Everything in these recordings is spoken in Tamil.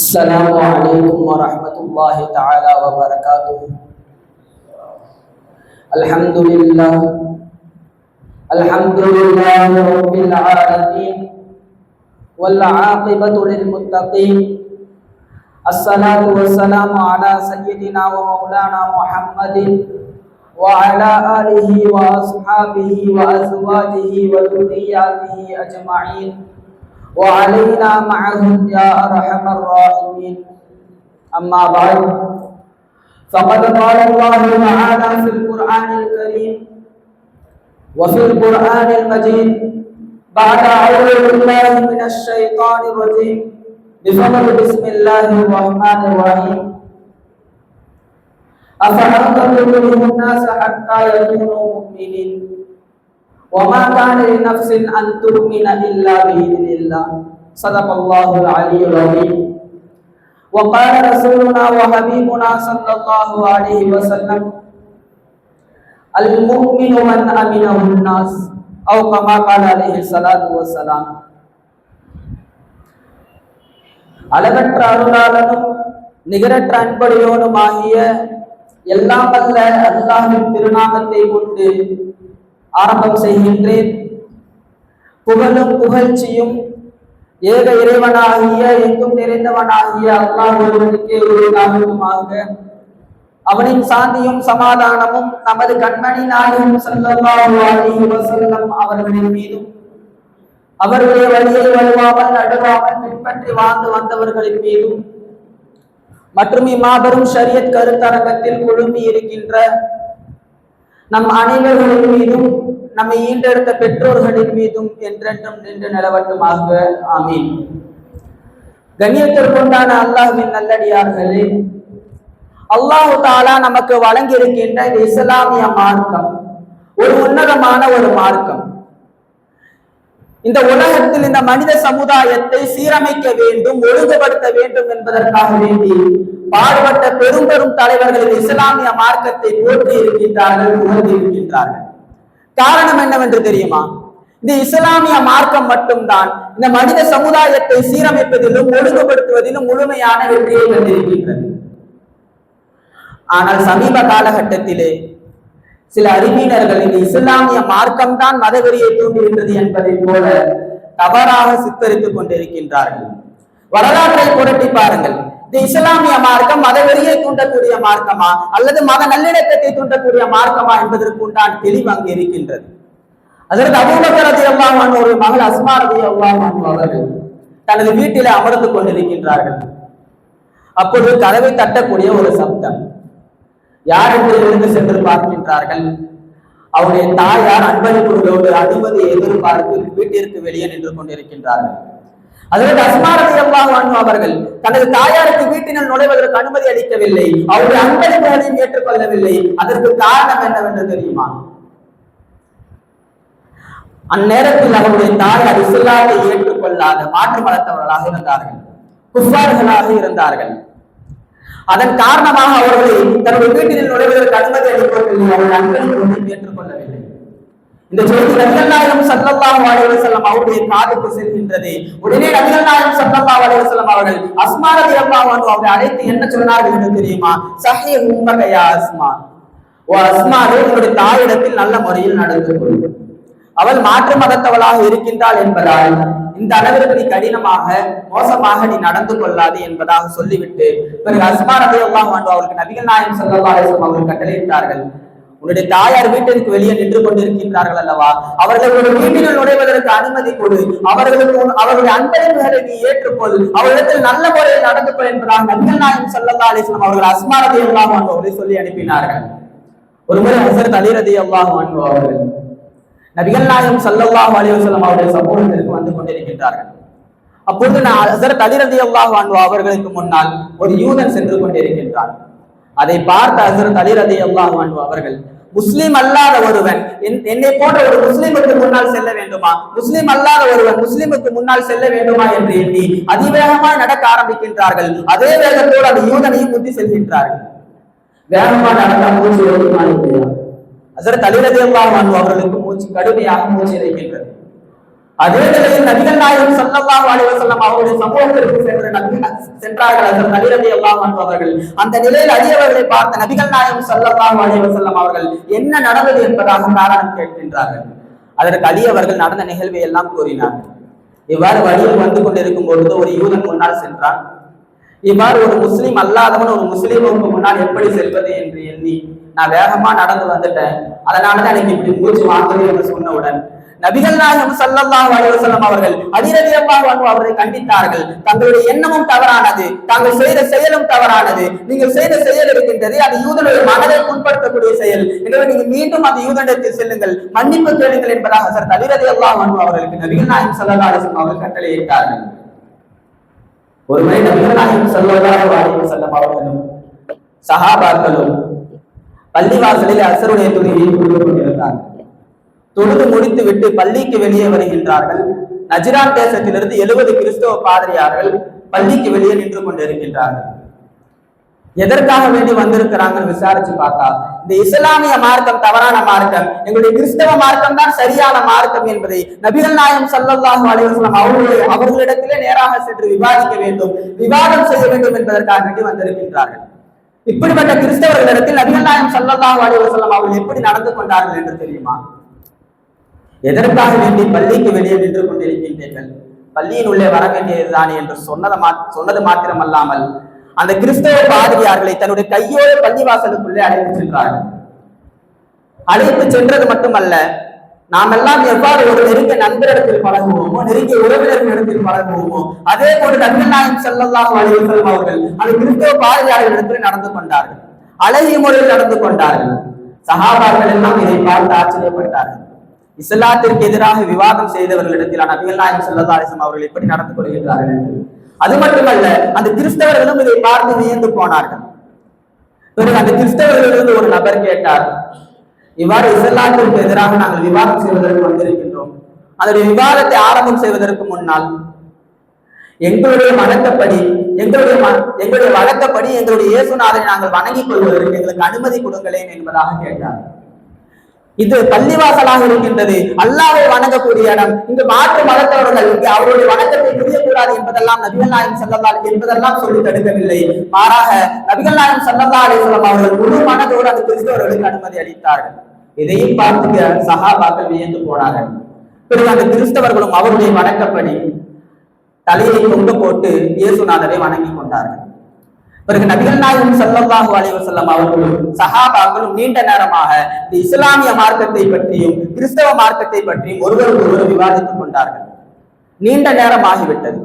السلام عليكم ورحمة الله تعالى وبركاته. الحمد لله. الحمد لله رب العالمين. والعاقبة للمتقين. الصلاة والسلام على سيدنا ومولانا محمد وعلى آله وأصحابه وأزواجه وذرياته أجمعين. وعلينا معهم يا أرحم الراحمين. أما بعد فقد قال الله تعالى في القرآن الكريم وفي القرآن المجيد بعد أعوذ بالله من الشيطان الرجيم. بفضل بسم الله الرحمن الرحيم. أفأنت تكره الناس حتى يكونوا مؤمنين؟ وما كان لنفس أن تؤمن إلا بإذن الله صدق الله العلي العظيم وقال رسولنا وحبيبنا صلى الله عليه وسلم المؤمن من أمنه الناس أو كما قال عليه الصلاة والسلام அழகற்ற அருளாளனும் நிகரற்ற அன்படையோனும் ஆகிய எல்லாம் வல்ல அல்லாஹின் திருநாமத்தை கொண்டு ஆரம்பம் செய்கின்றேன். புகழும் புகழ்ச்சியும் ஏக இறைவனாகிய எங்கும் நிறைந்தவனாகிய அல்லாஹ் ஒருவனுக்கே உருவாகுமாக அவனின் சாந்தியும் சமாதானமும் நமது கண்மணி நாயகம் ஸல்லல்லாஹு அவர்களின் மீதும் அவருடைய வழியை வலுவாமல் நடுவாமல் பின்பற்றி வாழ்ந்து வந்தவர்களின் மீதும் மற்றும் இம்மாபெரும் ஷரியத் கருத்தரங்கத்தில் குழுமி இருக்கின்ற நம் அனைவர்களின் மீதும் நம்மை ஈண்டெடுத்த பெற்றோர்களின் மீதும் என்றென்றும் நின்று நிலவட்டுமாக. ஆமீன். கண்ணியத்திற்குண்டான அல்லாஹ்வின் நல்லடியார்களே அல்லாஹு தாலா நமக்கு வழங்கி இருக்கின்ற இஸ்லாமிய மார்க்கம் ஒரு உன்னதமான ஒரு மார்க்கம். இந்த உலகத்தில் இந்த மனித சமுதாயத்தை சீரமைக்க வேண்டும் ஒழுங்குபடுத்த வேண்டும் என்பதற்காக வேண்டி பாடுபட்ட பெரும் பெரும் தலைவர்கள் இஸ்லாமிய மார்க்கத்தை போற்றி இருக்கின்றார்கள் உணர்ந்து இருக்கின்றார்கள். காரணம் என்னவென்று தெரியுமா? இந்த இஸ்லாமிய மார்க்கம் மட்டும்தான் இந்த மனித சமுதாயத்தை சீரமைப்பதிலும் ஒழுங்குபடுத்துவதிலும் முழுமையான வெற்றியை கண்டிருக்கின்றது ஆனால் சமீப காலகட்டத்திலே சில அறிவியினர்கள் இந்த இஸ்லாமிய மார்க்கம் தான் மதவெறியை தூண்டுகின்றது என்பதை போல தவறாக சித்தரித்துக் கொண்டிருக்கின்றார்கள். வரலாற்றை புரட்டி பாருங்கள். இந்த இஸ்லாமிய மார்க்கம் மதவெறியை தூண்டக்கூடிய மார்க்கமா? அல்லது மத நல்லிணக்கத்தை தூண்டக்கூடிய மார்க்கமா என்பதற்கு உண்டான தெளிவு அங்கு இருக்கின்றது. அதற்கு அபூபக்கரதி ரதியல்லாஹு ஒரு மகள் அஸ்மா ரதியல்லாஹு அவர்கள் தனது வீட்டில அமர்ந்து கொண்டிருக்கின்றார்கள். அப்பொழுது கதவை தட்டக்கூடிய ஒரு சப்தம். யார் என்று எழுந்து சென்று எதிர்பார்க்கின்றார்கள். அவருடைய தாயார் அன்பளிப்புகளோடு அனுமதி எதிர்பார்த்து வீட்டிற்கு வெளியே நின்று கொண்டிருக்கின்றார்கள். அதற்கு அஸ்மாரதி அல்லாஹ் அவர்கள் தனது தாயாருக்கு வீட்டினுள் நுழைவதற்கு அனுமதி அளிக்கவில்லை. அவருடைய அன்பளிப்புகளையும் ஏற்றுக்கொள்ளவில்லை. அதற்கு காரணம் என்னவென்று தெரியுமா? அந்நேரத்தில் அவருடைய தாயார் இஸ்லாத்தை ஏற்றுக்கொள்ளாத மாற்று மதத்தவர்களாக இருந்தார்கள். குஃபார்களாக இருந்தார்கள். அதன் காரணமாக அவர்களை தன்னுடைய வீட்டில் நுழைவதற்கு அனுமதி அளிக்கவில்லை அவர்கள் அன்பளிப்பு ஏற்றுக்கொள்ளவில்லை. இந்த செய்தி நபிகள் நாயகம் சல்லல்லாஹு அலைஹி அவருடைய காதுக்கு செல்கின்றது. உடனே நபிகள் நாயகம் சல்லல்லாஹு செல்லம் வஸல்லம் அவர்கள் அஸ்மா ரலியல்லாஹு வந்து அவரை அழைத்து என்ன சொன்னார்கள் என்று தெரியுமா? சஹீ உண்மகையா அஸ்மா. ஓ அஸ்மாவே உங்களுடைய தாயிடத்தில் நல்ல முறையில் நடந்து கொள்ளும் அவள் மாற்று மதத்தவளாக இருக்கின்றாள் என்பதால் இந்த அளவிற்கு நீ கடினமாக மோசமாக நீ நடந்து கொள்ளாது என்பதாக சொல்லிவிட்டு பிறகு அஸ்மா ரபி அல்லாஹ் அவருக்கு நபிகள் நாயம் சல்லா அலிஸ்லாம் அவர்கள் கட்டளையிட்டார்கள். உன்னுடைய தாயார் வீட்டிற்கு வெளியே நின்று கொண்டிருக்கின்றார்கள் அல்லவா? அவர்களுடைய வீட்டில் நுழைவதற்கு அனுமதி கொடு. அவர்களுக்கு அவருடைய அன்பளிப்புகளை நீ ஏற்றுக்கொள். அவர்களிடத்தில் நல்ல முறையில் நடந்து கொள் என்பதாக நபிகள் நாயகம் சல்லா அலிஸ்லாம் அவர்கள் அஸ்மானதை அல்லாஹ் அவர்களை சொல்லி அனுப்பினார்கள். ஒருமுறை ஹசரத் அலி அல்லாஹ் அவர்கள் நபிகள் நாயகம் சல்லல்லாஹு அலைஹி வஸல்லம் அவருடைய சமூகத்திற்கு வந்து கொண்டிருக்கின்றார்கள். அப்பொழுது நான் ஹசரத் அலி ரலியல்லாஹு அன்ஹு அவர்களுக்கு முன்னால் ஒரு யூதன் சென்று கொண்டிருக்கின்றான். அதை பார்த்த ஹசரத் அலி ரலியல்லாஹு அன்ஹு அவர்கள் முஸ்லிம் அல்லாத ஒருவன் என்னை போன்ற ஒரு முஸ்லிமுக்கு முன்னால் செல்ல வேண்டுமா? முஸ்லிம் அல்லாத ஒருவன் முஸ்லிமுக்கு முன்னால் செல்ல வேண்டுமா? என்று எண்ணி அதிவேகமாக நடக்க ஆரம்பிக்கின்றார்கள். அதே வேகத்தோடு அந்த யூதனையும் முத்தி செல்கின்றார்கள். வேகமா நடந்த மூச்சு ஹசரத் அலிரதி அல்லாஹ் அவர்களுக்கு கடுமையாக மூச்சு இறைக்கின்றது. அதே நிலையில் நபிகள் நாயகம் சல்லல்லாஹு அலைஹி வஸல்லம் அவருடைய சமூகத்திற்கு சென்ற நபிகள் சென்றார்கள். அதற்கு நபி ரலியல்லாஹு அன்ஹு அவர்கள். அந்த நிலையில் அடியவர்களை பார்த்த நபிகள் நாயகம் சல்லல்லாஹு அலைஹி வஸல்லம் அவர்கள் என்ன நடந்தது என்பதாக காரணம் கேட்கின்றார்கள். அதற்கு அடியவர்கள் நடந்த நிகழ்வை எல்லாம் கூறினார்கள் இவ்வாறு வழியில் வந்து கொண்டிருக்கும் பொழுது ஒரு யூதன் முன்னால் சென்றான். இவ்வாறு ஒரு முஸ்லீம் அல்லாதவன் ஒரு முஸ்லீமுக்கு முன்னால் எப்படி செல்வது என்று எண்ணி நான் வேகமா நடந்து வந்துட்டேன். அதனாலதான் எனக்கு இப்படி மூச்சு வாங்குது என்று சொன்னவுடன் நபிகள் நாயகம் சல்லல்லாஹு அலைஹி வஸல்லம் அவர்கள் அதிரதியப்பாக வந்து அவரை கண்டித்தார்கள். தங்களுடைய எண்ணமும் தவறானது. தாங்கள் செய்த செயலும் தவறானது. நீங்கள் செய்த செயல் இருக்கின்றது அது யூதனுடைய மனதை புண்படுத்தக்கூடிய செயல். எனவே நீங்கள் மீண்டும் அந்த யூதனிடத்தில் செல்லுங்கள். மன்னிப்பு கேளுங்கள் என்பதாக சார் அதிரதி அல்லாஹ் அவர்களுக்கு நபிகள் நாயகம் சல்லா அலுவலம் அவர்கள் கட்டளையிட்டார்கள் ஒருமுறை நபிகள் நாயகம் ஸல்லல்லாஹு அலுவலம் அவர்களும் சஹாபாக்களும் பள்ளிவாசலில் அசருடைய துணியை தொழுது கொண்டிருந்தார்கள் தொழுது முடித்து விட்டு பள்ளிக்கு வெளியே வருகின்றார்கள். நஜிரான் தேசத்திலிருந்து எழுபது கிறிஸ்தவ பாதிரியார்கள் பள்ளிக்கு வெளியே நின்று கொண்டிருக்கின்றார்கள். எதற்காக வேண்டி வந்திருக்கிறாங்கன்னு விசாரிச்சு பார்த்தா இந்த இஸ்லாமிய மார்க்கம் தவறான மார்க்கம் எங்களுடைய கிறிஸ்தவ மார்க்கம் தான் சரியான மார்க்கம் என்பதை நபிகள் நாயம் சல்லாஹு அலைஹி அவர்களுடைய அவர்களிடத்திலே நேராக சென்று விவாதிக்க வேண்டும் விவாதம் செய்ய வேண்டும் என்பதற்காக வேண்டி வந்திருக்கின்றார்கள். இப்படிப்பட்ட கிறிஸ்தவர்களிடத்தில் நபிகள் நாயம் ஸல்லல்லாஹு அலைஹி அவர்கள் எப்படி நடந்து கொண்டார்கள் என்று தெரியுமா? எதற்காக வேண்டி பள்ளிக்கு வெளியே நின்று கொண்டிருக்கின்றீர்கள்? பள்ளியின் உள்ளே வர வேண்டியதுதானே என்று சொன்னது மா சொன்னது மாத்திரமல்லாமல் அந்த கிறிஸ்தவ பாதிரியார்களை தன்னுடைய கையோடு பள்ளிவாசலுக்குள்ளே அழைத்து சென்றார்கள். அழைத்து சென்றது மட்டுமல்ல நாம் எல்லாம் எவ்வாறு ஒரு நெருங்கிய நண்பரிடத்தில் பழகுவோமோ நெருங்கிய உறவினர்களிடத்தில் பழகுவோமோ அதே போன்று நபிகள் நாயகம் செல்லலாம் அலைஹி அவர்கள் அந்த கிறிஸ்தவ பாதையாளர்களிடத்தில் நடந்து கொண்டார்கள். அழகிய முறையில் நடந்து கொண்டார்கள். சகாபார்கள் எல்லாம் இதை பார்த்து ஆச்சரியப்பட்டார்கள். இஸ்லாத்திற்கு எதிராக விவாதம் செய்தவர்களிடத்தில் நபிகள் நாயகம் ஸல்லல்லாஹு அவர்கள் எப்படி நடந்து கொள்கின்றார்கள் என்று. அது மட்டுமல்ல அந்த கிறிஸ்தவர்களும் இதை பார்த்து வியந்து போனார்கள். பிறகு அந்த கிறிஸ்தவர்களிலிருந்து ஒரு நபர் கேட்டார் இவ்வாறு இஸ்லாத்திற்கு எதிராக நாங்கள் விவாதம் செய்வதற்கு வந்திருக்கின்றோம். அதனுடைய விவாதத்தை ஆரம்பம் செய்வதற்கு முன்னால் எங்களுடைய மனத்தப்படி எங்களுடைய எங்களுடைய வழக்கப்படி எங்களுடைய இயேசுநாதனை நாங்கள் வணங்கிக் கொள்வதற்கு எங்களுக்கு அனுமதி கொடுங்களேன் என்பதாக கேட்டார். இது பள்ளிவாசலாக இருக்கின்றது. அல்லாவை வணங்கக்கூடிய இடம். இங்கு மாற்று மதத்தவர்கள் இங்கு அவருடைய வணக்கத்தை புரியக்கூடாது என்பதெல்லாம் நபிகள் நாயகம் ஸல்லல்லாஹு என்பதெல்லாம் சொல்லி தடுக்கவில்லை. மாறாக நபிகள் நாயகம் செல்லல்லா அலைஹி அவர்கள் முழு மனதோடு அந்த கிறிஸ்தவர்களுக்கு அனுமதி அளித்தார்கள். இதையும் பார்த்து சகாபாக்கள் வியந்து போனார்கள். பிறகு அந்த கிறிஸ்தவர்களும் அவருடைய வணக்கப்படி தலையை தொங்க போட்டு இயேசுநாதரை வணங்கி கொண்டார்கள். பிறகு நபிகள் நாயகம் ஸல்லல்லாஹு அலைஹி செல்லம் அவர்களும் சஹாபாக்களும் நீண்ட நேரமாக இந்த இஸ்லாமிய மார்க்கத்தை பற்றியும் கிறிஸ்தவ மார்க்கத்தை பற்றியும் ஒருவருக்கு ஒருவர் விவாதித்துக் கொண்டார்கள். நீண்ட நேரம் ஆகிவிட்டது.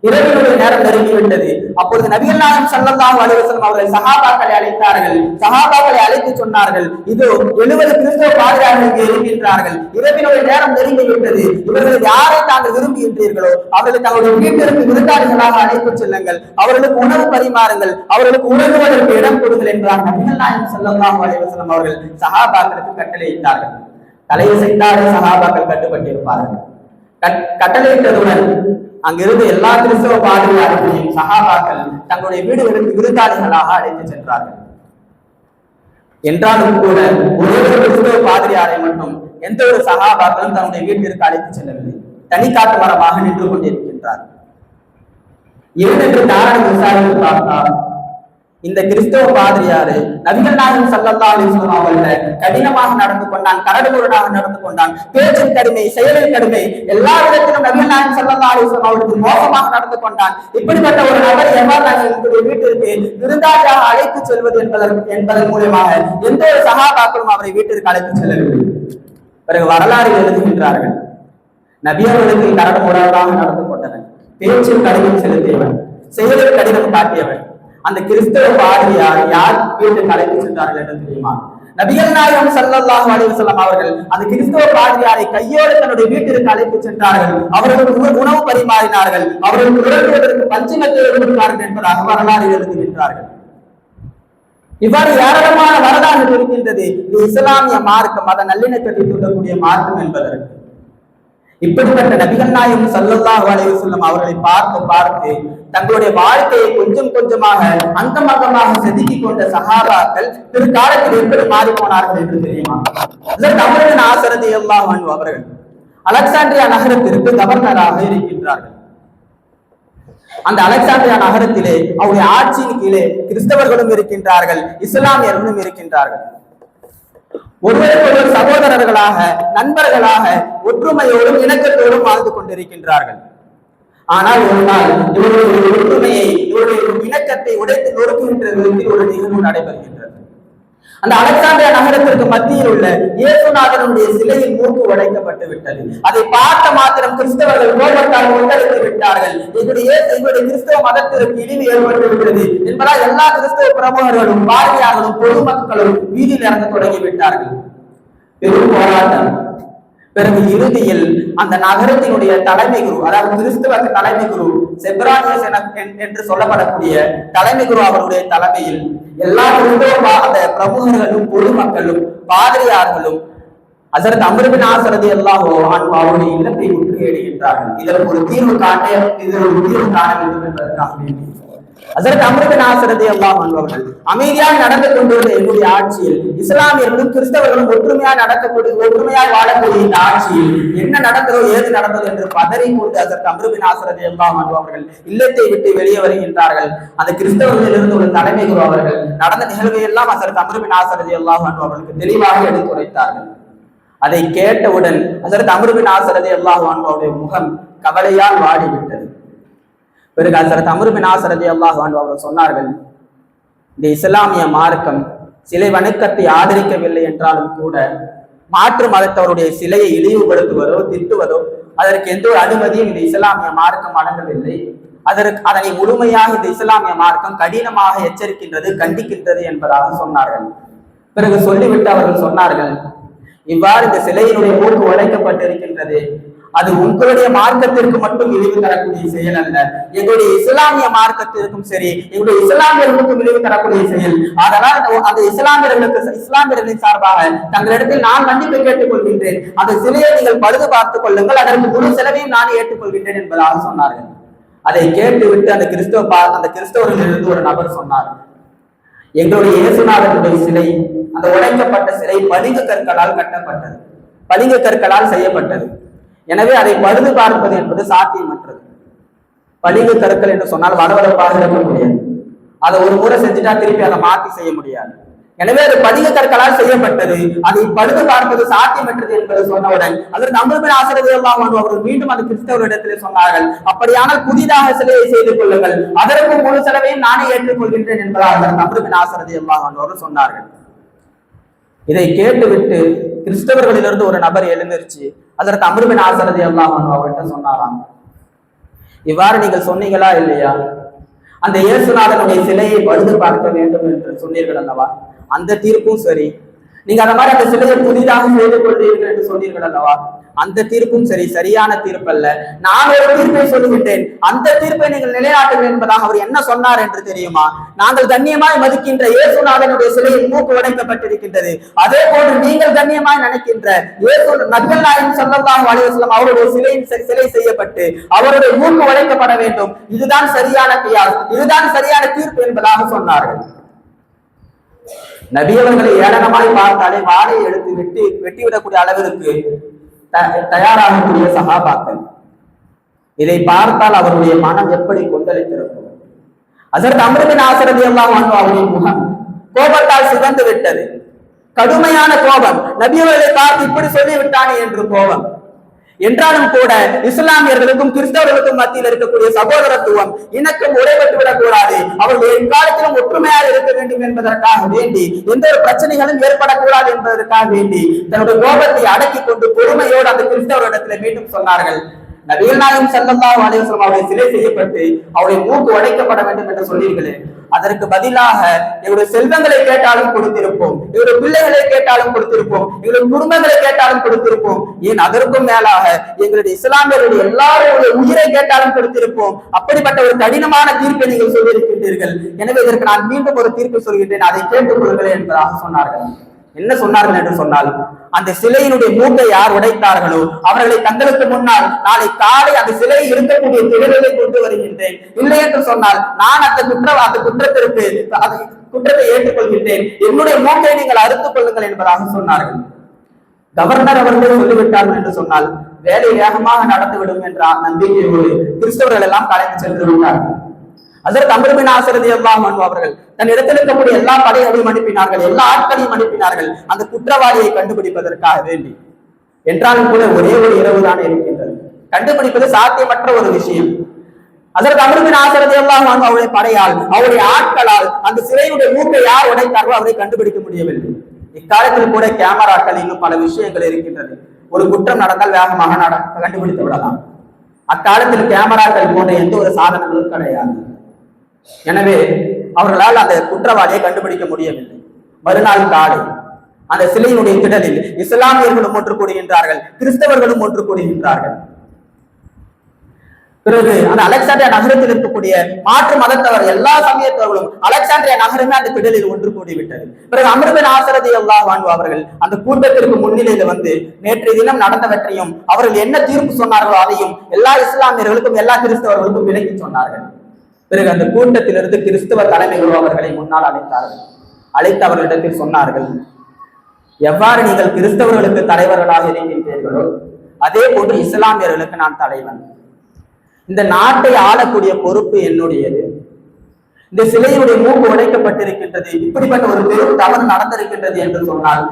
இரவினுடைய நேரம் நெருங்கிவிட்டது. அப்பொழுது நபிகள் நாயகம் ஸல்லல்லாஹு அலைஹி அவர்கள் சகாபாக்களை அழைத்தார்கள். சகாபாக்களை அழைத்து சொன்னார்கள் இதோ எழுபது கிறிஸ்தவ பாதுகாவலர்கள் இருக்கின்றார்கள். இரவினுடைய நேரம் நெருங்கிவிட்டது. இவர்கள் யாரை தாங்கள் விரும்புகின்றீர்களோ அவர்களை தங்களுடைய வீட்டிற்கு விருந்தாளிகளாக அழைத்து செல்லுங்கள். அவர்களுக்கு உணவு பரிமாறுங்கள். அவர்களுக்கு உறங்குவதற்கு இடம் கொடுங்கள் என்றார் நபிகள் நாயகம் ஸல்லல்லாஹு அலைஹி அவர்கள் சகாபாக்களுக்கு கட்டளையிட்டார்கள். தலையசைத்தாலே சஹாபாக்கள் கட்டுப்பட்டிருப்பார்கள். கட்- கட்டளையிட்டதுடன் அங்கிருந்து எல்லா கிறிஸ்தவ பாதிரியார்களையும் சகாபாக்கள் தங்களுடைய வீடுகளுக்கு விருந்தாளிகளாக அழைத்து சென்றார்கள். என்றாலும் கூட ஒரே ஒரு கிறிஸ்தவ பாதிரியாரை மட்டும் எந்த ஒரு சகாபாக்களும் தன்னுடைய வீட்டிற்கு அழைத்து செல்லவில்லை. தனி காட்டு மரமாக நின்று கொண்டிருக்கின்றார் ஏனென்று காரணம் விசாரித்து பார்த்தால் இந்த கிறிஸ்தவ பாதிரியாரு நபிகள் நாயகம் ஸல்லல்லாஹு அலைஹி அவர்கள கடினமாக நடந்து கொண்டான் கரடுமுரடாக நடந்து கொண்டான் பேச்சின் கடுமை செயலில் கடுமை எல்லா விதத்திலும் நபிகள் நாயகம் ஸல்லல்லாஹு அலைஹி அவர்களுக்கு மோசமாக நடந்து கொண்டான். இப்படிப்பட்ட ஒரு நபர் எவ்வாறு நாங்கள் எங்களுடைய வீட்டிற்கு விருந்தாளியாக அழைத்து செல்வது என்பதற்கு என்பதன் மூலமாக எந்த ஒரு சகாபாக்களும் அவரை வீட்டிற்கு அழைத்து செல்லவில்லை. பிறகு வரலாறு எழுதுகின்றார்கள். நபியவர்களுக்கு கரடு முரடாக நடந்து கொண்டவன் பேச்சில் கடிதம் செலுத்தியவன் செயலில் கடிதம் காட்டியவன். அந்த கிறிஸ்தவ பாதிரியார் யார் வீட்டு கலைத்து சென்றார்கள் என்று தெரியுமா? நபிகள் நாயகம் சல்லாஹ் அலைஹி அவர்கள் அந்த கிறிஸ்தவ பாதிரியாரை கையோடு தன்னுடைய வீட்டிற்கு அழைத்து சென்றார்கள். அவர்களுக்கு உணவு பரிமாறினார்கள். அவர்களுக்கு உறங்குவதற்கு பஞ்சங்கத்தை கொடுத்தார்கள் என்பதாக வரலாறு எழுதுகின்றார்கள். இவ்வாறு ஏராளமான வரலாறு இருக்கின்றது. இது இஸ்லாமிய மார்க்கம் மத நல்லிணக்கத்தை தூண்டக்கூடிய மார்க்கம் என்பதற்கு. இப்படிப்பட்ட நபிகள் நாயகம் சல்லல்லாஹ் அலைஹி வஸல்லம் அவர்களை பார்த்து பார்த்து தங்களுடைய வாழ்க்கையை கொஞ்சம் கொஞ்சமாக அங்கம் அங்கமாக செதுக்கி கொண்ட சஹாபாக்கள் பிற்காலத்தில் எப்படி மாறி போனார்கள் என்று தெரியுமா? தமிழன் ஆசரதி எல்லாம் அவர்கள் அலெக்சாண்டிரியா நகரத்திற்கு கவர்னராக இருக்கின்றார்கள். அந்த அலெக்சாண்டிரியா நகரத்திலே அவருடைய ஆட்சியின் கீழே கிறிஸ்தவர்களும் இருக்கின்றார்கள் இஸ்லாமியர்களும் இருக்கின்றார்கள். ஒருவருக்கொருவர் சகோதரர்களாக நண்பர்களாக ஒற்றுமையோடும் இணக்கத்தோடும் வாழ்ந்து கொண்டிருக்கின்றார்கள். ஆனால் ஒரு நாள் இவருடைய ஒற்றுமையை இவருடைய இணக்கத்தை உடைத்து நொறுக்குகின்ற விதத்தில் ஒரு நிகழ்வு நடைபெறுகின்றது. அந்த அலெக்சாண்டியா நகரத்திற்கு மத்தியில் உள்ள இயேசுநாதனுடைய சிலையின் மூக்கு உடைக்கப்பட்டு விட்டது. அதை பார்த்த மாத்திரம் கிறிஸ்தவர்கள் கோபத்தால் கொண்டெடுத்து விட்டார்கள். எங்களுடைய எங்களுடைய கிறிஸ்தவ மதத்திற்கு இழிவு ஏற்பட்டு விட்டது என்பதால் எல்லா கிறிஸ்தவ பிரமுகர்களும் பார்வையாளர்களும் பொதுமக்களும் வீதியில் இறங்க தொடங்கி விட்டார்கள். பெரும் போராட்டம். பிறகு இறுதியில் அந்த நகரத்தினுடைய தலைமை குரு அதாவது கிறிஸ்துவ தலைமை குரு செப்ரானியஸ் என என்று சொல்லப்படக்கூடிய தலைமை குரு அவருடைய தலைமையில் எல்லா கிறிஸ்தவ அந்த பிரமுகர்களும் பொதுமக்களும் பாதிரியார்களும் அசரத் அமிர்பின் ஆசரதி எல்லாம் அவருடைய இல்லத்தை முற்றுகையிடுகின்றார்கள். இதற்கு ஒரு தீர்வு காட்ட இதற்கு ஒரு தீர்வு காண வேண்டும் என்பதற்காக அதற்கு அமிர்த ஆசிரதி எல்லாம் அவர்கள் அமைதியாக நடந்து வந்த என்னுடைய ஆட்சியில் இஸ்லாமியர்களும் கிறிஸ்தவர்களும் ஒற்றுமையாக நடக்கக்கூடிய ஒற்றுமையாக வாழக்கூடிய இந்த ஆட்சியில் என்ன நடந்ததோ ஏது நடந்தது என்று பதறி கொண்டு அதற்கு அமிர்த ஆசிரதி எல்லாம் அவர்கள் இல்லத்தை விட்டு வெளியே வருகின்றார்கள். அந்த கிறிஸ்தவர்களிலிருந்து ஒரு தலைமை குரு அவர்கள் நடந்த நிகழ்வை எல்லாம் அதற்கு அமிர்த ஆசிரதி எல்லாம் அவர்களுக்கு தெளிவாக எடுத்துரைத்தார்கள் அதை கேட்டவுடன் அதற்கு அமிர்பின் ஆசிரதி எல்லாம் அவருடைய முகம் கவலையால் வாடிவிட்டது. பிறகு ஹசரத் அமருபின் ஆசரதி அல்லாஹ் அவர்கள் சொன்னார்கள் இந்த இஸ்லாமிய மார்க்கம் சிலை வணக்கத்தை ஆதரிக்கவில்லை என்றாலும் கூட மாற்று மதத்தவருடைய சிலையை இழிவுபடுத்துவதோ திட்டுவதோ அதற்கு எந்த ஒரு அனுமதியும் இந்த இஸ்லாமிய மார்க்கம் வழங்கவில்லை. அதற்கு அதனை முழுமையாக இந்த இஸ்லாமிய மார்க்கம் கடினமாக எச்சரிக்கின்றது கண்டிக்கின்றது என்பதாக சொன்னார்கள். பிறகு சொல்லிவிட்டு அவர்கள் சொன்னார்கள் இவ்வாறு இந்த சிலையினுடைய மூக்கு உடைக்கப்பட்டிருக்கின்றது. அது உங்களுடைய மார்க்கத்திற்கு மட்டும் இழிவு தரக்கூடிய செயல் அல்ல. எங்களுடைய இஸ்லாமிய மார்க்கத்திற்கும் சரி எங்களுடைய இஸ்லாமியர்களுக்கும் இழிவு தரக்கூடிய செயல். அதனால் அந்த இஸ்லாமியர்களுக்கு இஸ்லாமியர்களின் சார்பாக தங்களிடத்தில் நான் மன்னிப்பு கேட்டுக் கொள்கின்றேன் அந்த சிலையை நீங்கள் பழுது பார்த்துக் கொள்ளுங்கள். அதற்கு முழு செலவையும் நான் ஏற்றுக்கொள்கின்றேன் என்பதாக சொன்னார்கள். அதை கேட்டுவிட்டு அந்த கிறிஸ்தவ அந்த கிறிஸ்தவர்களிலிருந்து ஒரு நபர் சொன்னார். எங்களுடைய இயேசுநாதனுடைய சிலை அந்த உடைக்கப்பட்ட சிலை பளிங்கு கற்களால் கட்டப்பட்டது. பளிங்கு கற்களால் செய்யப்பட்டது. எனவே அதை பழுது பார்ப்பது என்பது சாத்தியமற்றது. பழிவு கருக்கள் என்று சொன்னால் வளவளப்பாக இருக்க முடியாது. அதை ஒரு முறை செஞ்சுட்டா திருப்பி அதை மாற்றி செய்ய முடியாது. எனவே அது பதிக கற்களால் செய்யப்பட்டது. அதை பழுது பார்ப்பது சாத்தியமற்றது என்பது சொன்னவுடன் அதற்கு அமிர்பின் ஆசிரியர் அவர்கள் மீண்டும் அந்த கிறிஸ்தவரிடத்திலே சொன்னார்கள். அப்படியானால் புதிதாக சிலையை செய்து கொள்ளுங்கள். அதற்கு முழு செலவையும் நானே ஏற்றுக்கொள்கின்றேன் என்பதாக அதற்கு அமிர்பின் ஆசிரியர் அவர்கள் சொன்னார்கள். இதை கேட்டுவிட்டு கிறிஸ்தவர்களிலிருந்து ஒரு நபர் எழுந்திருச்சு அதற்கு அமிர்பின் ஆசரதி எல்லாம் அவர்கிட்ட சொன்னாராம். இவ்வாறு நீங்கள் சொன்னீங்களா இல்லையா? அந்த இயேசுநாதனுடைய சிலையை பழுது பார்க்க வேண்டும் என்று சொன்னீர்கள் அல்லவா? அந்த தீர்ப்பும் சரி. நீங்க அந்த மாதிரி அந்த சிலையை புதிதாக செய்து கொள்வீர்கள் என்று சொன்னீர்கள் அல்லவா? அந்த தீர்ப்பும் சரி சரியான தீர்ப்பு அல்ல நான் ஒரு தீர்ப்பை சொல்லிவிட்டேன். அந்த தீர்ப்பை நீங்கள் நிலைநாட்டுங்கள் என்பதாக அவர் என்ன சொன்னார் என்று தெரியுமா? நாங்கள் கண்ணியமாய் மதிக்கின்ற இயேசுநாதனுடைய சிலையில் மூக்கு உடைக்கப்பட்டிருக்கின்றது. அதே போன்று நீங்கள் கண்ணியமாய் நினைக்கின்ற இயேசு நபிகள் நாயகம் சொல்லலாம் அலிவசலம் அவருடைய சிலையின் சிலை செய்யப்பட்டு அவருடைய மூக்கு உடைக்கப்பட வேண்டும். இதுதான் சரியான கியாஸ் இதுதான் சரியான தீர்ப்பு என்பதாக சொன்னார்கள். நபி அவர்களை ஏளனமாய் பார்த்தாலே வாழை எடுத்து வெட்டி வெட்டிவிடக்கூடிய அளவிற்கு தயாராகக்கூடிய சகாபாக்கள். இதை பார்த்தால் அவருடைய மனம் எப்படி கொந்தளித்திருக்கும்? அதற்கு அமிர்தின் ஆசிரதி எல்லாம் அவருடைய முகம் கோபத்தால் சிவந்து விட்டது. கடுமையான கோபம். நபியவர்களை பார்த்து இப்படி சொல்லிவிட்டானே என்று கோபம். என்றாலும் கூட இஸ்லாமியர்களுக்கும் கிறிஸ்தவர்களுக்கும் மத்தியில் இருக்கக்கூடிய சகோதரத்துவம் இணக்கம் உடைபட்டு விடக்கூடாது அவர்கள் எக்காலத்திலும் ஒற்றுமையாக இருக்க வேண்டும் என்பதற்காக வேண்டி எந்த ஒரு பிரச்சனைகளும் ஏற்படக்கூடாது என்பதற்காக வேண்டி தன்னுடைய கோபத்தை அடக்கி கொண்டு பொறுமையோடு அந்த கிறிஸ்தவரிடத்தில் மீண்டும் சொன்னார்கள். நபிகள் நாயகம் செல்லல்லாஹு அலைவசம் அவருடைய சிலை செய்யப்பட்டு அவருடைய மூக்கு உடைக்கப்பட வேண்டும் என்று சொன்னீர்களே. அதற்கு பதிலாக இவருடைய செல்வங்களை கேட்டாலும் கொடுத்திருப்போம். இவருடைய பிள்ளைகளை கேட்டாலும் கொடுத்திருப்போம். இவருடைய குடும்பங்களை கேட்டாலும் கொடுத்திருப்போம். ஏன் அதற்கும் மேலாக எங்களுடைய இஸ்லாமியருடைய எல்லாருடைய உயிரை கேட்டாலும் கொடுத்திருப்போம். அப்படிப்பட்ட ஒரு கடினமான தீர்ப்பை நீங்கள் சொல்லியிருக்கின்றீர்கள். எனவே இதற்கு நான் மீண்டும் ஒரு தீர்ப்பு சொல்கின்றேன். அதை கேட்டுக் கொள்கிறேன் என்பதாக சொன்னார்கள். என்ன சொன்னார்கள் என்று சொன்னால் அந்த சிலையினுடைய மூட்டை யார் உடைத்தார்களோ அவர்களை தங்களுக்கு முன்னால் நாளை காலை அந்த சிலை இருக்கக்கூடிய திடலை கொண்டு வருகின்றேன். இல்லை என்று சொன்னால் நான் அந்த குற்ற அந்த குற்றத்திற்கு குற்றத்தை ஏற்றுக்கொள்கின்றேன். என்னுடைய மூட்டை நீங்கள் அறுத்துக் கொள்ளுங்கள் என்பதாக சொன்னார்கள். கவர்னர் அவர்கள் சொல்லிவிட்டார்கள் என்று சொன்னால் வேலை வேகமாக நடந்துவிடும் என்ற நம்பிக்கையோடு கிறிஸ்தவர்கள் எல்லாம் கலைந்து சென்று விட்டார்கள். அதற்கு அமிர்பின் ஆசிரதி எல்லாம் அவர்கள் தன் இடத்தில் இருக்கக்கூடிய எல்லா படைகளையும் அனுப்பினார்கள் எல்லா ஆட்களையும் அனுப்பினார்கள். அந்த குற்றவாளியை கண்டுபிடிப்பதற்காக வேண்டி. என்றாலும் கூட ஒரே ஒரு இரவு தான் இருக்கின்றது. கண்டுபிடிப்பது சாத்தியமற்ற ஒரு விஷயம். அதற்கு அமிர்பின் ஆசிரதி எல்லாம் அவருடைய படையால் அவருடைய ஆட்களால் அந்த சிறையுடைய மூக்கை யார் உடைத்தார்களோ அவரை கண்டுபிடிக்க முடியவில்லை. இக்காலத்தில் கூட கேமராக்கள் இன்னும் பல விஷயங்கள் இருக்கின்றது. ஒரு குற்றம் நடந்தால் வேகமாக நட கண்டுபிடித்து விடலாம். அக்காலத்தில் கேமராக்கள் போன்ற எந்த ஒரு சாதனங்களும் கிடையாது. எனவே அவர்களால் அந்த குற்றவாளியை கண்டுபிடிக்க முடியவில்லை. மறுநாள் காலை அந்த சிலையினுடைய திடலில் இஸ்லாமியர்களும் ஒன்று கூடுகின்றார்கள் கிறிஸ்தவர்களும் ஒன்று கூடுகின்றார்கள். பிறகு அந்த அலெக்சாண்டியா நகரத்தில் இருக்கக்கூடிய மாற்று மதத்தவர் எல்லா சமயத்தவர்களும் அலெக்சாண்டியா நகரமே அந்த திடலில் ஒன்று கூடிவிட்டது. பிறகு அமிர்தன் ஆசரதி எல்லா வாழ்வு அவர்கள் அந்த கூட்டத்திற்கு முன்னிலையில வந்து நேற்றைய தினம் நடந்தவற்றையும் அவர்கள் என்ன தீர்ப்பு சொன்னார்களோ அதையும் எல்லா இஸ்லாமியர்களுக்கும் எல்லா கிறிஸ்தவர்களுக்கும் விளக்கி சொன்னார்கள். பிறகு அந்த கூட்டத்திலிருந்து கிறிஸ்தவ தலைமைகள் அவர்களை முன்னால் அழைத்தார்கள். அழைத்து அவர்களிடத்தில் சொன்னார்கள் எவ்வாறு நீங்கள் கிறிஸ்தவர்களுக்கு தலைவர்களாக இருக்கின்றீர்களோ அதே போன்று இஸ்லாமியர்களுக்கு நான் தலைவன். இந்த நாட்டை ஆளக்கூடிய பொறுப்பு என்னுடையது. இந்த சிலையுடைய மூக்கு உடைக்கப்பட்டிருக்கின்றது. இப்படிப்பட்ட ஒரு பெரும் தவறு நடந்திருக்கின்றது என்று சொன்னால்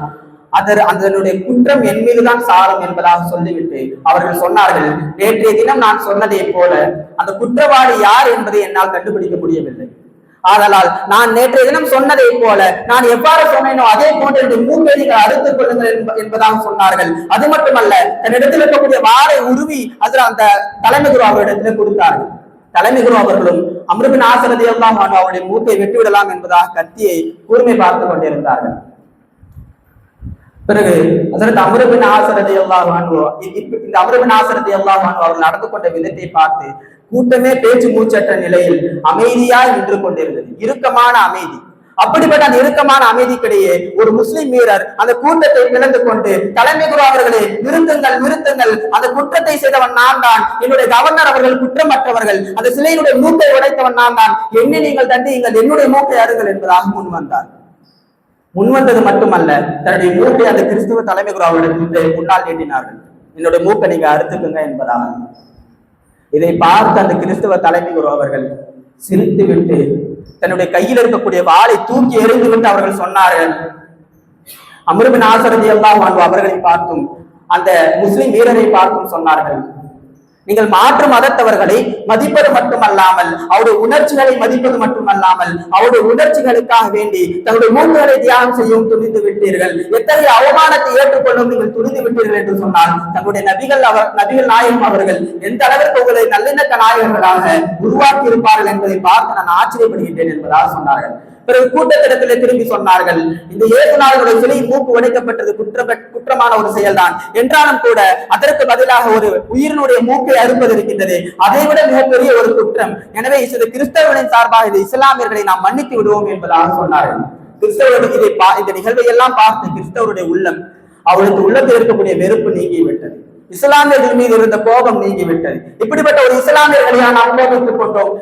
அதர் அதனுடைய குற்றம் என் மீதுதான் சாரும் என்பதாக சொல்லிவிட்டு அவர்கள் சொன்னார்கள் நேற்றைய தினம் நான் சொன்னதை போல அந்த குற்றவாளி யார் என்பதை என்னால் கண்டுபிடிக்க முடியவில்லை. ஆதலால் நான் நேற்றைய தினம் சொன்னதை போல நான் எவ்வாறு சொன்னேனோ அதே போன்று என்னுடைய மூக்கை அறுத்துக் கொள்ளுங்கள் என்ப- என்பதாக சொன்னார்கள். அது மட்டுமல்ல தன்னிடத்தில் இருக்கக்கூடிய வாரை உருவி அதில் அந்த தலைமை குரு அவரிடத்தில் கொடுத்தார்கள். தலைமை குரு அவர்களும் அமிர்பின் ஆசனதி அவருடைய மூக்கை வெட்டிவிடலாம் என்பதாக கத்தியை கூர்மை பார்த்து கொண்டிருந்தார்கள். பிறகு அதற்கு அமிர்பின் ஆசரதி எல்லாம் இந்த அமிர்பின் ஆசரதி எல்லாம் அவர்கள் நடந்து கொண்ட விதத்தை பார்த்து கூட்டமே பேச்சு மூச்சற்ற நிலையில் அமைதியாய் நின்று கொண்டிருந்தது. இறுக்கமான அமைதி. அப்படிப்பட்ட அந்த இறுக்கமான அமைதிக்கிடையே ஒரு முஸ்லிம் வீரர் அந்த கூட்டத்தை பிளந்து கொண்டு தலைமை குரு அவர்களே நிறுத்துங்கள் நிறுத்துங்கள். அந்த குற்றத்தை செய்தவன் நான் தான். என்னுடைய கவர்னர் அவர்கள் குற்றமற்றவர்கள். அந்த சிலையினுடைய மூக்கை உடைத்தவன் நான் தான். என்னை நீங்கள் தண்டியுங்கள். என்னுடைய மூக்கை அருங்கள் என்பதாக முன் வந்தார். முன்வந்தது மட்டுமல்ல தன்னுடைய மூக்கை அந்த கிறிஸ்துவ தலைமை குரு அவரிடத்தில் முன்னால் நீட்டினார்கள். என்னுடைய மூக்கை நீங்க அறுத்துக்குங்க என்பதாக இதை பார்த்து அந்த கிறிஸ்துவ தலைமை குரு அவர்கள் சிரித்து விட்டு தன்னுடைய கையில் இருக்கக்கூடிய வாளை தூக்கி எறிந்து விட்டு அவர்கள் சொன்னார்கள் அமிர்பின் ஆசரதி எல்லாம் அவர்களை பார்த்தும் அந்த முஸ்லிம் வீரரை பார்த்தும் சொன்னார்கள். நீங்கள் மாற்று மதத்தவர்களை மதிப்பது மட்டுமல்லாமல் அவருடைய உணர்ச்சிகளை மதிப்பது மட்டுமல்லாமல் அவருடைய உணர்ச்சிகளுக்காக வேண்டி தங்களுடைய மூன்றுகளை தியாகம் செய்யவும் துணிந்து விட்டீர்கள். எத்தகைய அவமானத்தை ஏற்றுக்கொள்ளும் நீங்கள் துணிந்து விட்டீர்கள் என்று சொன்னால் தங்களுடைய நபிகள் அவர் நபிகள் நாயகம் அவர்கள் எந்த அளவிற்கு உங்களை நல்லிணக்க நாயகர்களாக உருவாக்கி இருப்பார்கள் என்பதை பார்த்து நான் ஆச்சரியப்படுகின்றேன் என்பதாக சொன்னார்கள். பிறகு கூட்டத்திடத்திலே திரும்பி சொன்னார்கள். இந்த இயேசுநாதனுடைய சிலை மூக்கு உடைக்கப்பட்டது குற்ற குற்றமான ஒரு செயல்தான். என்றாலும் கூட அதற்கு பதிலாக ஒரு உயிரினுடைய மூக்கை அறுப்பது இருக்கின்றது. அதைவிட மிகப்பெரிய ஒரு குற்றம். எனவே இது கிறிஸ்தவர்களின் சார்பாக இது இஸ்லாமியர்களை நாம் மன்னித்து விடுவோம் என்பதாக சொன்னார்கள். கிறிஸ்தவர்களுக்கு இதை இந்த நிகழ்வை எல்லாம் பார்த்து கிறிஸ்தவருடைய உள்ளம் அவளுக்கு உள்ளத்தில் இருக்கக்கூடிய வெறுப்பு நீங்கிவிட்டது. இஸ்லாமியர்கள் மீது இருந்த கோபம் நீங்கிவிட்டது. இப்படிப்பட்ட ஒரு இஸ்லாமியர்களையா நாம் கோபித்துக் கொண்டோம்.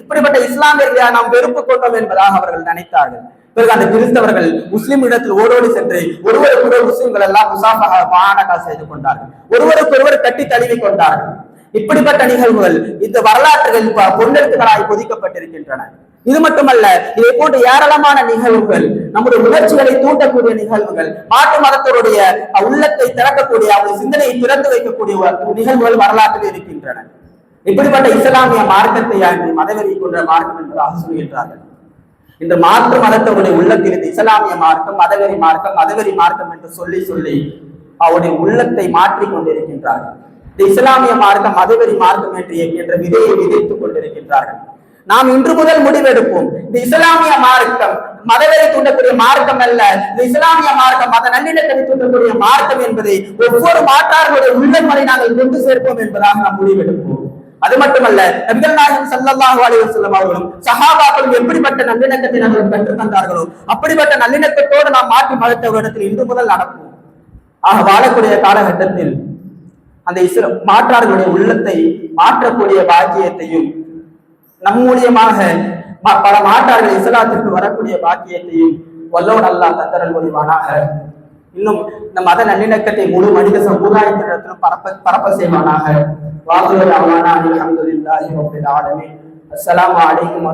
இப்படிப்பட்ட இஸ்லாமியர்களையா நாம் வெறுப்பு கொண்டோம் என்பதாக அவர்கள் நினைத்தார்கள். பிறகு அந்த கிறிஸ்தவர்கள் முஸ்லிம் இடத்தில் ஓடோடி சென்று ஒருவருக்கு முஸ்லிம்கள் எல்லாம் முசாஃபாக மானகா செய்து கொண்டார்கள். ஒருவருக்கொருவர் கட்டி தழுவி கொண்டார்கள். இப்படிப்பட்ட நிகழ்வுகள் இந்த வரலாற்றுகள் ப- பொன்னெழுத்துகளாய் பொதிக்கப்பட்டிருக்கின்றன. இது மட்டுமல்ல இதை போன்ற ஏராளமான நிகழ்வுகள் நம்முடைய உணர்ச்சிகளை தூண்டக்கூடிய நிகழ்வுகள் மாற்று மதத்தருடைய உள்ளத்தை திறக்கக்கூடிய அவருடைய சிந்தனையை திறந்து வைக்கக்கூடிய ஒரு நிகழ்வுகள் வரலாற்றில் இருக்கின்றன. இப்படிப்பட்ட இஸ்லாமிய மார்க்கத்தை அன்றி மதவெறி கொண்ட மார்க்கம் என்பதாக சொல்கின்றார்கள் இந்த மாற்று மதத்தவருடைய உள்ளத்தில் இந்த இஸ்லாமிய மார்க்கம் மதவெறி மார்க்கம் மதவெறி மார்க்கம் என்று சொல்லி சொல்லி அவருடைய உள்ளத்தை மாற்றிக் கொண்டிருக்கின்றார்கள். இந்த இஸ்லாமிய மார்க்கம் மதவெறி மார்க்கம் என்று என்ற விதையை விதைத்துக் கொண்டிருக்கின்றார்கள். நாம் இன்று முதல் முடிவெடுப்போம். இந்த இஸ்லாமிய மார்க்கம் மதவெறி தூண்டக்கூடிய மார்க்கம் அல்ல. இந்த இஸ்லாமிய மார்க்கம் மத நல்லிணக்கத்தை தூண்டக்கூடிய மார்க்கம் என்பதை ஒவ்வொரு மாற்றார்களுடைய உள்ளங்களை நாங்கள் கொண்டு சேர்ப்போம் என்பதாக நாம் முடிவெடுப்போம். அது மட்டுமல்ல நபிகள் நாயகம் சல்லாஹு அலைஹி வஸல்லம் அவர்களும் சஹாபாக்களும் எப்படிப்பட்ட நல்லிணக்கத்தை நாங்கள் பெற்று தந்தார்களோ அப்படிப்பட்ட நல்லிணக்கத்தோடு நாம் மாற்றி மதத்தவரிடத்தில் இன்று முதல் நடப்போம். ஆக வாழக்கூடிய காலகட்டத்தில் அந்த இஸ்ல மாற்றார்களுடைய உள்ளத்தை மாற்றக்கூடிய பாக்கியத்தையும் நம் மூலியமாக பல மாட்டார்கள் இஸ்லாத்திற்கு வரக்கூடிய பாக்கியத்தையும் வல்லோன் அல்லா தந்தரல் புரிவானாக. இன்னும் இந்த மத நல்லிணக்கத்தை முழு மனித சமுதாயத்திடத்திலும் பரப்ப பரப்ப செய்வானாக. வாக்குவது அவானா அலமதுல்லாஹி ரபில் ஆலமீன். அஸ்ஸலாமு அலைக்கும்